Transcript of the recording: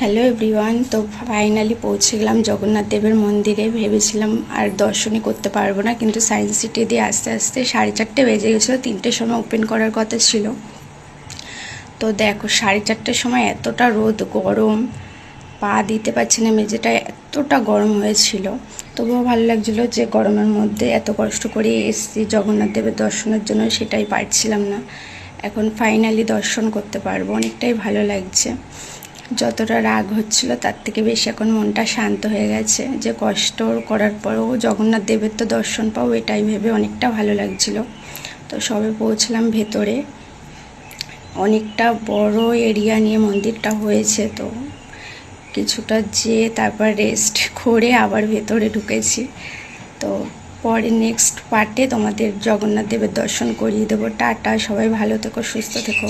Hello everyone তো finally পৌঁছে গেলাম জগন্নাথ দেবের মন্দিরে। ভেবেছিলাম আর দর্শনই করতে পারব না, কিন্তু সায়েন্স সিটি দিয়ে আস্তে আস্তে সাড়ে চারটে বেজে গেছিল, তিনটের সময় ওপেন করার কথা ছিল। তো দেখো, সাড়ে চারটের সময় এতটা রোদ, গরম, পা দিতে পারছি না, মেঝেটা এতটা গরম হয়েছিল। তবুও ভালো লাগছিল যে গরমের মধ্যে এত কষ্ট করে এসেছি, জগন্নাথ দেবের দর্শনের জন্য সেটাই পারছিলাম না। এখন ফাইনালি দর্শন করতে পারব, অনেকটাই ভালো লাগছে। যতটা রাগ হচ্ছিল, তার থেকে বেশি এখন মনটা শান্ত হয়ে গেছে। যে কষ্ট করার পরেও জগন্নাথ দেবের তো দর্শন পাও, এটাই ভেবে অনেকটা ভালো লাগছিল। তো সবে পৌঁছলাম ভেতরে। অনেকটা বড় এরিয়া নিয়ে মন্দিরটা হয়েছে তো। কিছুটা যেয়ে তারপর রেস্ট করে আবার ভেতরে ঢুকেছি। তো পরে নেক্সট পার্টে তোমাদের জগন্নাথ দেবের দর্শন করিয়ে দেবো। টাটা, সবাই ভালো থেকো, সুস্থ থেকো।